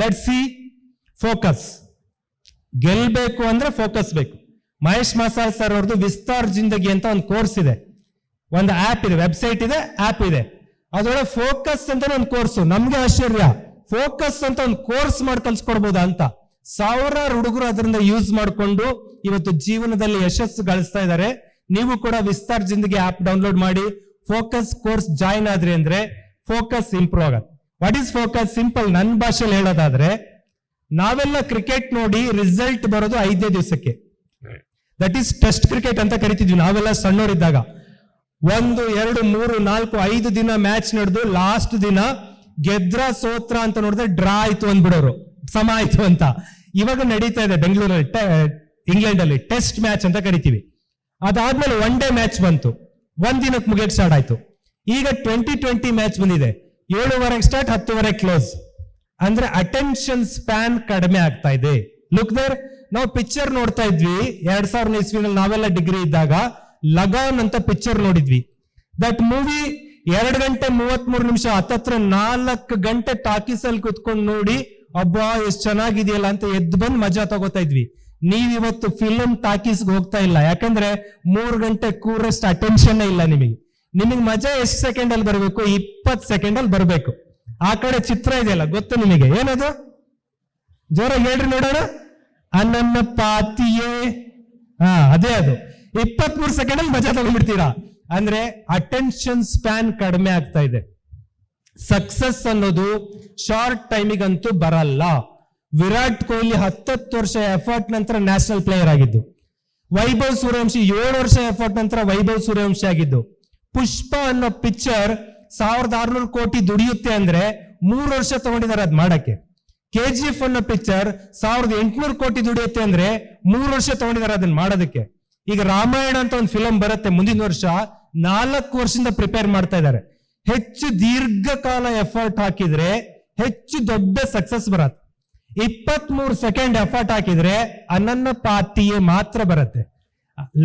Let see focus ಗೆಲ್ಬೇಕು ಅಂದ್ರೆ focus ಬೇಕು. ಮಹೇಶ್ ಮಸಾಲ್ ಸರ್ ಅವ್ರದ್ದು ವಿಸ್ತಾರ್ ಜಿಂದಗಿ ಅಂತ ಒಂದು ಕೋರ್ಸ್ ಇದೆ. ಒಂದು ಆಪ್ ಇದೆ ವೆಬ್ಸೈಟ್ ಇದೆ ಆಪ್ ಇದೆ. ಅದರೊಳಗೆ ಫೋಕಸ್ ಅಂತ ಒಂದು ಕೋರ್ಸ್ ನಮ್ಗೆ ಆಶ್ಚರ್ಯ. ಫೋಕಸ್ ಅಂತ ಒಂದು ಕೋರ್ಸ್ ಮಾಡಿ ಕಲ್ಸ್ಕೊಡ್ಬೋದಾ ಅಂತ. ಸಾವಿರಾರು ಹುಡುಗರು ಅದರಿಂದ ಯೂಸ್ ಮಾಡಿಕೊಂಡು ಇವತ್ತು ಜೀವನದಲ್ಲಿ ಯಶಸ್ಸು ಗಳಿಸ್ತಾ ಇದ್ದಾರೆ ನೀವು ಕೂಡ ವಿಸ್ತಾರ್ ಜಿಂದಗಿ ಆಪ್ ಡೌನ್ಲೋಡ್ ಮಾಡಿ ಫೋಕಸ್ ಕೋರ್ಸ್ ಜಾಯಿನ್ ಆದ್ರಿ ಅಂದ್ರೆ ಫೋಕಸ್ ಇಂಪ್ರೂವ್ ಆಗತ್ತೆ. ವಾಟ್ ಈಸ್ ಫೋಕಸ್ ಸಿಂಪಲ್ ನನ್ನ ಭಾಷೆಯಲ್ಲಿ ಹೇಳೋದಾದ್ರೆ, ನಾವೆಲ್ಲ ಕ್ರಿಕೆಟ್ ನೋಡಿ ರಿಸಲ್ಟ್ ಬರೋದು ಐದೇ ದಿವಸಕ್ಕೆ. ದಟ್ ಈಸ್ ಟೆಸ್ಟ್ ಕ್ರಿಕೆಟ್ ಅಂತ ಕರಿತಿದ್ವಿ ನಾವೆಲ್ಲ ಸಣ್ಣವರಿದ್ದಾಗ. ಒಂದು, ಎರಡು, ಮೂರು, ನಾಲ್ಕು, ಐದು ದಿನ ಮ್ಯಾಚ್ ನಡೆದು ಲಾಸ್ಟ್ ದಿನ ಗೆದ್ರ, ಸೋತ್ರ ಅಂತ ನೋಡಿದ್ರೆ ಡ್ರಾ ಆಯ್ತು ಅಂದ್ಬಿಡೋರು. ಸಮ ಆಯ್ತು ಅಂತ. ಇವಾಗ ನಡೀತಾ ಇದೆ ಬೆಂಗಳೂರಲ್ಲಿ ಇಂಗ್ಲೆಂಡ್ ಅಲ್ಲಿ ಟೆಸ್ಟ್ ಮ್ಯಾಚ್ ಅಂತ ಕರಿತೀವಿ. ಅದಾದ್ಮೇಲೆ ಒನ್ ಡೇ ಮ್ಯಾಚ್ ಬಂತು. ಒಂದ್ ದಿನಕ್ಕೆ ಮುಗಿಯಕ್ ಸ್ಟಾರ್ಟ್ ಆಯ್ತು. ಈಗ ಟ್ವೆಂಟಿ ಟ್ವೆಂಟಿ ಮ್ಯಾಚ್ ಬಂದಿದೆ. ಏಳುವರೆಗೆ ಸ್ಟಾರ್ಟ್ ಹತ್ತುವರೆ ಕ್ಲೋಸ್ ಅಂದ್ರೆ ಅಟೆನ್ಷನ್ ಸ್ಪ್ಯಾನ್ ಕಡಿಮೆ ಆಗ್ತಾ ಇದೆ. ಲುಕ್ ದೇರ್ ನಾವು ಪಿಕ್ಚರ್ ನೋಡ್ತಾ ಇದ್ವಿ. ಎರಡ್ ಸಾವಿರದ ಇಸ್ವಿನಲ್ಲಿ ನಾವೆಲ್ಲ ಡಿಗ್ರಿ ಇದ್ದಾಗ ಲಗಾನ್ ಅಂತ ಪಿಕ್ಚರ್ ನೋಡಿದ್ವಿ. ದಟ್ ಮೂವಿ ಎರಡು ಗಂಟೆ ಮೂವತ್ತ್ ಮೂರು ನಿಮಿಷ, ಹತ್ತತ್ರ ನಾಲ್ಕು ಗಂಟೆ ಟಾಕೀಸ್ ಅಲ್ಲಿ ಕುತ್ಕೊಂಡು ನೋಡಿ, ಅಬ್ಬಾ, ಎಷ್ಟು ಚೆನ್ನಾಗಿದೆಯಲ್ಲ ಅಂತ ಎದ್ದು ಬಂದು ಮಜಾ ತಗೋತಾ ಇದ್ವಿ. ನೀವ್ ಇವತ್ತು ಫಿಲ್ಮ್ ಟಾಕೀಸ್ಗೆ ಹೋಗ್ತಾ ಇಲ್ಲ. ಯಾಕಂದ್ರೆ ಮೂರು ಗಂಟೆ ಕೂರಷ್ಟು ಅಟೆನ್ಷನ್ ಇಲ್ಲ ನಿಮಗೆ. ನಿಮಗೆ ಮಜಾ ಎಷ್ಟು ಸೆಕೆಂಡ್ ಅಲ್ಲಿ ಬರಬೇಕು? ಇಪ್ಪತ್ತು ಸೆಕೆಂಡ್ ಅಲ್ಲಿ ಬರಬೇಕು. ಆ ಕಡೆ ಚಿತ್ರ ಇದೆಯಲ್ಲ, ಗೊತ್ತು ನಿಮಗೆ? ಏನದು? ಜೋರ ಹೇಳ್ರಿ ನೋಡೋಣ. ಅನನ್ನ ಪಾತಿಯೇ. ಹಾ, ಅದೇ ಅದು. ಇಪ್ಪತ್ತ್ ಮೂರು ಸೆಕೆಂಡ್ ಅಲ್ಲಿ ಮಜಾ ತಗೊಂಡ್ಬಿಡ್ತೀರಾ? ಅಂದ್ರೆ ಅಟೆನ್ಷನ್ ಸ್ಪ್ಯಾನ್ ಕಡಿಮೆ ಆಗ್ತಾ ಇದೆ. ಸಕ್ಸಸ್ ಅನ್ನೋದು ಶಾರ್ಟ್ ಟೈಮಿಗಂತೂ ಬರಲ್ಲ. ವಿರಾಟ್ ಕೊಹ್ಲಿ ಹತ್ತತ್ತು ವರ್ಷ ಎಫರ್ಟ್ ನಂತರ ನ್ಯಾಷನಲ್ ಪ್ಲೇಯರ್ ಆಗಿದ್ದು. ವೈಭವ್ ಸೂರ್ಯವಂಶಿ ಏಳು ವರ್ಷ ಎಫರ್ಟ್ ನಂತರ ವೈಭವ್ ಸೂರ್ಯವಂಶಿ ಆಗಿದ್ದು. ಪುಷ್ಪ ಅನ್ನೋ ಪಿಕ್ಚರ್ ಸಾವಿರದ ಆರ್ನೂರು ಕೋಟಿ ದುಡಿಯುತ್ತೆ ಅಂದ್ರೆ ಮೂರು ವರ್ಷ ತಗೊಂಡಿದ್ದಾರೆ ಅದ್ ಮಾಡಕ್ಕೆ. ಕೆ ಜಿ ಎಫ್ ಅನ್ನೋ ಪಿಕ್ಚರ್ ಸಾವಿರದ ಎಂಟುನೂರು ಕೋಟಿ ದುಡಿಯುತ್ತೆ ಅಂದ್ರೆ ಮೂರು ವರ್ಷ ತಗೊಂಡಿದ್ದಾರೆ ಅದನ್ನ ಮಾಡೋದಕ್ಕೆ. ಈಗ ರಾಮಾಯಣ ಅಂತ ಒಂದು ಫಿಲಂ ಬರುತ್ತೆ ಮುಂದಿನ ವರ್ಷ, ನಾಲ್ಕು ವರ್ಷದಿಂದ ಪ್ರಿಪೇರ್ ಮಾಡ್ತಾ ಇದ್ದಾರೆ. ಹೆಚ್ಚು ದೀರ್ಘಕಾಲ ಎಫರ್ಟ್ ಹಾಕಿದ್ರೆ ಹೆಚ್ಚು ದೊಡ್ಡ ಸಕ್ಸಸ್ ಬರತ್ತೆ. ಇಪ್ಪತ್ತ್ ಮೂರು ಸೆಕೆಂಡ್ ಎಫರ್ಟ್ ಹಾಕಿದ್ರೆ ಅನನ್ನ ಪಾತಿಯೇ ಮಾತ್ರ ಬರುತ್ತೆ.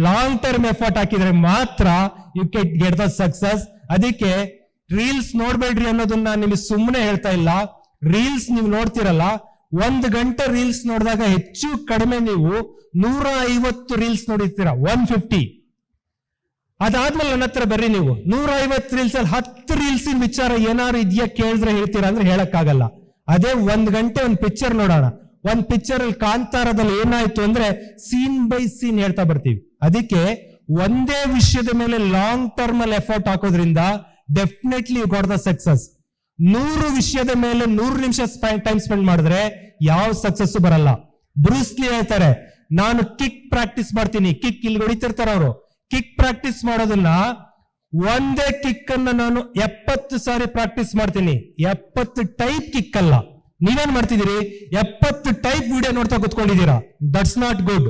ಲಾಂಗ್ ಟರ್ಮ್ ಎಫರ್ಟ್ ಹಾಕಿದ್ರೆ ಮಾತ್ರ you get get the success ಅದಕ್ಕೆ ರೀಲ್ಸ್ ನೋಡ್ಬೇಡ್ರಿ ಅನ್ನೋದನ್ನ ನಿಮಗೆ ಸುಮ್ಮನೆ ಹೇಳ್ತಾ ಇಲ್ಲ. ರೀಲ್ಸ್ ನೀವು ನೋಡ್ತಿರಲ್ಲ, ಒಂದ್ ಗಂಟೆ ರೀಲ್ಸ್ ನೋಡಿದಾಗ ಹೆಚ್ಚು ಕಡಿಮೆ ನೀವು ನೂರ ಐವತ್ತು ರೀಲ್ಸ್ ನೋಡಿರ್ತೀರ ಒನ್ ಫಿಫ್ಟಿ ಅದಾದ್ಮೇಲೆ ನನ್ನ ಹತ್ರ ಬರ್ರಿ ನೀವು ನೂರ ಐವತ್ತು ರೀಲ್ಸ್ ಅಲ್ಲಿ ಹತ್ತು ರೀಲ್ಸ್ ವಿಚಾರ ಏನಾದ್ರು ಇದೆಯಾ ಕೇಳಿದ್ರೆ ಹೇಳ್ತೀರಾ ಅಂದ್ರೆ ಹೇಳಕ್ಕಾಗಲ್ಲ. ಅದೇ ಒಂದ್ ಗಂಟೆ ಒಂದು ಪಿಕ್ಚರ್ ನೋಡೋಣ. ಒಂದ್ ಪಿಕ್ಚರ್ ಅಲ್ಲಿ ಕಾಂತಾರದಲ್ಲಿ ಏನಾಯ್ತು ಅಂದ್ರೆ ಸೀನ್ ಬೈ ಸೀನ್ ಹೇಳ್ತಾ ಬರ್ತೀವಿ. ಅದಕ್ಕೆ ಒಂದೇ ವಿಷಯದ ಮೇಲೆ ಲಾಂಗ್ ಟರ್ಮ್ ಅಲ್ಲಿ ಎಫರ್ಟ್ ಹಾಕೋದ್ರಿಂದ definitely you got the success ನೂರು ವಿಷಯದ ಮೇಲೆ ನೂರು ನಿಮಿಷ ಟೈಮ್ ಸ್ಪೆಂಡ್ ಮಾಡಿದ್ರೆ ಯಾವ ಸಕ್ಸಸ್ ಬರಲ್ಲ. ಬ್ರೂಸ್ಲಿ ಹೇಳ್ತಾರೆ, ನಾನು ಕಿಕ್ ಪ್ರಾಕ್ಟೀಸ್ ಮಾಡ್ತೀನಿ. ಕಿಕ್ ಇಲ್ಲಿ ಹೊಡಿತಿರ್ತಾರ ಅವರು. ಕಿಕ್ ಪ್ರಾಕ್ಟೀಸ್ ಮಾಡೋದನ್ನ ಒಂದೇ ಕಿಕ್ ಅನ್ನ ನಾನು ಎಪ್ಪತ್ತು ಸಾರಿ ಪ್ರಾಕ್ಟೀಸ್ ಮಾಡ್ತೀನಿ. ಎಪ್ಪತ್ತು ಟೈಪ್ ಕಿಕ್ ಅಲ್ಲ. ನೀವೇನ್ ಮಾಡ್ತಿದ್ದೀರಿ? ಎಪ್ಪತ್ತು ಟೈಪ್ ವಿಡಿಯೋ ನೋಡ್ತಾ ಕುತ್ಕೊಂಡಿದ್ದೀರಾ. ದಟ್ಸ್ ನಾಟ್ ಗುಡ್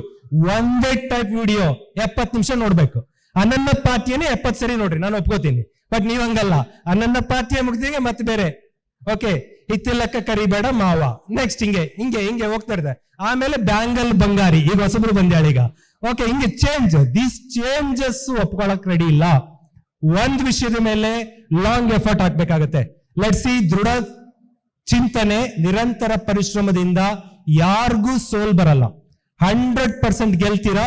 ಒಂದೇ ಟೈಪ್ ವಿಡಿಯೋ ಎಪ್ಪತ್ತು ನಿಮಿಷ ನೋಡ್ಬೇಕು. ಅನನ್ನ ಪಾತಿಯನ್ನೇ ಎಪ್ಪತ್ತು ಸರಿ ನೋಡ್ರಿ, ನಾನು ಒಪ್ಕೋತೀನಿ. ಬಟ್ ನೀವ್ ಹಂಗಲ್ಲ. ಅನನ್ನ ಪಾತಿಯ ಮುಗ್ದಿಗೆ ಮತ್ತೆ ಬೇರೆ. ಓಕೆ ಹಿತ್ತಿಲಕ್ಕ ಕರಿಬೇಡ ಮಾವ. ನೆಕ್ಸ್ಟ್ ಹಿಂಗೆ ಹಿಂಗೆ ಹಿಂಗೆ ಹೋಗ್ತಾ ಇರ್ತಾರೆ. ಆಮೇಲೆ ಬ್ಯಾಂಗಲ್ ಬಂಗಾರಿ. ಈಗ ಹೊಸಬ್ರು ಬಂದ್ಯಾಳ ಈಗ. ಓಕೆ ಹಿಂಗೆ ಚೇಂಜ್ ದೀಸ್ ಚೇಂಜಸ್ ಒಪ್ಕೊಳಕ್ ರೆಡಿ ಇಲ್ಲ. ಒಂದ್ ವಿಷಯದ ಮೇಲೆ ಲಾಂಗ್ ಎಫರ್ಟ್ ಹಾಕ್ಬೇಕಾಗತ್ತೆ. ಲೆಟ್ ಸಿ ದೃಢ ಚಿಂತನೆ ನಿರಂತರ ಪರಿಶ್ರಮದಿಂದ ಯಾರಿಗೂ ಸೋಲ್ ಬರಲ್ಲ. Hundred percent ಗೆಲ್ತೀರಾ?